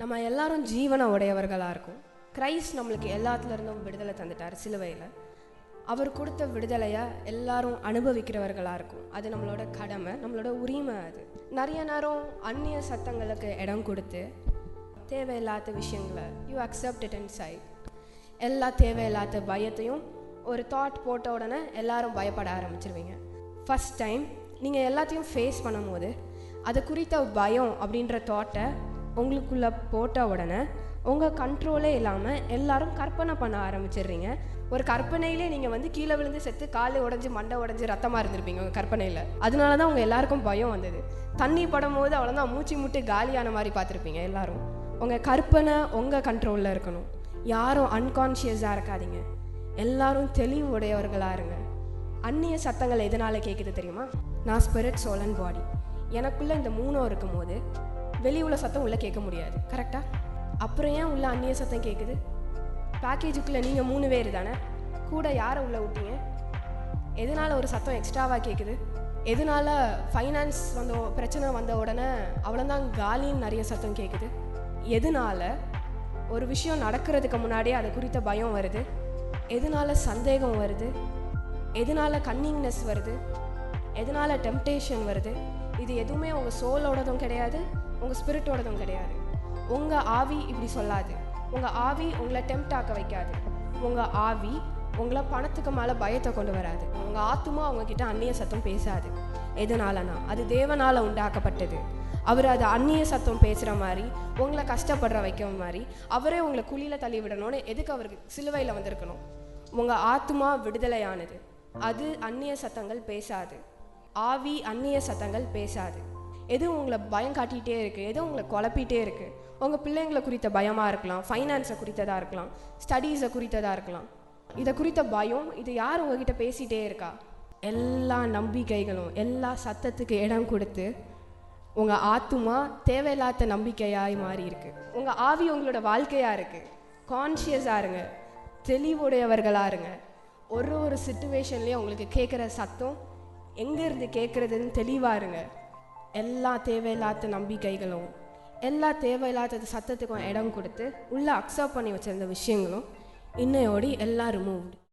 நம்ம எல்லாரும் ஜீவன உடையவர்களாக இருக்கும். கிரைஸ்ட் நம்மளுக்கு எல்லாத்துலேருந்தும் விடுதலை தந்துட்டார் சிலுவையில். அவர் கொடுத்த விடுதலையை எல்லாரும் அனுபவிக்கிறவர்களாக இருக்கும். அது நம்மளோட கடமை நம்மளோட உரிமை அது. நிறைய நேரம் அந்நிய சத்தங்களுக்கு இடம் கொடுத்து தேவையில்லாத விஷயங்களை you accept it and side எல்லா தேவையில்லாத பயத்தையும் ஒரு தாட் போட்ட உடனே எல்லாரும் பயப்பட ஆரம்பிச்சிருவீங்க. ஃபஸ்ட் டைம் நீங்கள் எல்லாத்தையும் ஃபேஸ் பண்ணும்போது அது குறித்த பயம் அப்படின்ற தாட்டை உங்களுக்குள்ளே போட்ட உடனே உங்கள் கண்ட்ரோலே இல்லாமல் எல்லாரும் கற்பனை பண்ண ஆரம்பிச்சிடுறீங்க. ஒரு கற்பனையிலே நீங்கள் வந்து கீழே விழுந்து செத்து காலை உடஞ்சி மண்டை உடஞ்சி ரத்தமாக இருந்திருப்பீங்க உங்கள் கற்பனையில். அதனால தான் உங்கள் எல்லாருக்கும் பயம் வந்தது. தண்ணி படும் போது அவ்வளோதான் மூச்சு முட்டி காலியான மாதிரி பார்த்துருப்பீங்க எல்லாரும். உங்கள் கற்பனை உங்கள் கண்ட்ரோலில் இருக்கணும். யாரும் அன்கான்ஷியஸாக இருக்காதீங்க. எல்லாரும் தெளிவுடையவர்களாக இருங்க. அந்நிய சத்தங்கள் எதனால் கேட்குது தெரியுமா? நான் ஸ்பிரிட் சோல் அண்ட் பாடி எனக்குள்ளே இந்த மூணும் இருக்கும்போது வெளி உள்ள சத்தம் உள்ளே கேட்க முடியாது. கரெக்டாக அப்புறம் ஏன் உள்ள அந்நிய சத்தம் கேட்குது பேக்கேஜுக்குள்ளே நீங்கள் மூணு பேர் தானே? கூட யாரை உள்ளே விட்டீங்க? எதனால் ஒரு சத்தம் எக்ஸ்ட்ராவாக கேட்குது எதனால் ஃபைனான்ஸ் வந்த பிரச்சனை வந்த உடனே அவ்வளோதான் காலின்னு நிறைய சத்தம் கேட்குது எதனால் ஒரு விஷயம் நடக்கிறதுக்கு முன்னாடியே அது குறித்த பயம் வருது? எதனால் சந்தேகம் வருது? எதனால் கன்னிங்னஸ் வருது? எதனால் டெம்டேஷன் வருது? இது எதுவுமே உங்கள் சோலோடதும் கிடையாது உங்கள் ஸ்பிரிட்டோடதும் கிடையாது. உங்கள் ஆவி இப்படி சொல்லாது. உங்கள் ஆவி உங்களை டெம்ட் ஆக்க வைக்காது. உங்கள் ஆவி உங்களை பணத்துக்கு மேலே பயத்தை கொண்டு வராது. உங்கள் ஆத்துமா அவங்கக்கிட்ட அந்நிய சத்தம் பேசாது. எதனாலனா அது தேவனால் உண்டாக்கப்பட்டது. அவர் அது அந்நிய சத்தம் பேசுகிற மாதிரி உங்களை கஷ்டப்படுற வைக்கிற மாதிரி அவரே உங்களை குழியில் தள்ளி விடணும்னு எதுக்கு அவருக்கு சிலுவையில் வந்திருக்கணும்? உங்கள் ஆத்துமா விடுதலையானது. அது அந்நிய சத்தங்கள் பேசாது. ஆவி அந்நிய சத்தங்கள் பேசாது. எது உங்களை பயம் காட்டிகிட்டே இருக்குது எது உங்களை குழப்பிட்டே இருக்குது உங்கள் பிள்ளைங்களை குறித்த பயமாக இருக்கலாம் ஃபைனான்ஸை குறித்ததாக இருக்கலாம் ஸ்டடீஸை குறித்ததாக இருக்கலாம். இதை குறித்த பயம் இது யார் உங்ககிட்ட பேசிகிட்டே இருக்கா? எல்லா நம்பிக்கைகளும் எல்லா சத்தத்துக்கு இடம் கொடுத்து உங்கள் ஆத்துமா தேவையில்லாத நம்பிக்கையாய் மாறி இருக்கு. உங்கள் ஆவி உங்களோட வாழ்க்கையாக இருக்குது கான்ஷியஸாக இருங்க. தெளிவுடையவர்களாக இருங்க. ஒரு ஒரு சுச்சுவேஷன்லேயும் உங்களுக்கு கேட்குற சத்தம் எங்கேருந்து கேட்குறதுன்னு தெளிவாக இருங்க எல்லா தேவையில்லாத நம்பிக்கைகளும் எல்லா தேவையில்லாத சத்தத்துக்கும் இடம் கொடுத்து உள்ளே அக்செப்ட் பண்ணி வச்சிருந்த விஷயங்களும் இன்னையோடி எல்லாம் ரிமூவ்டு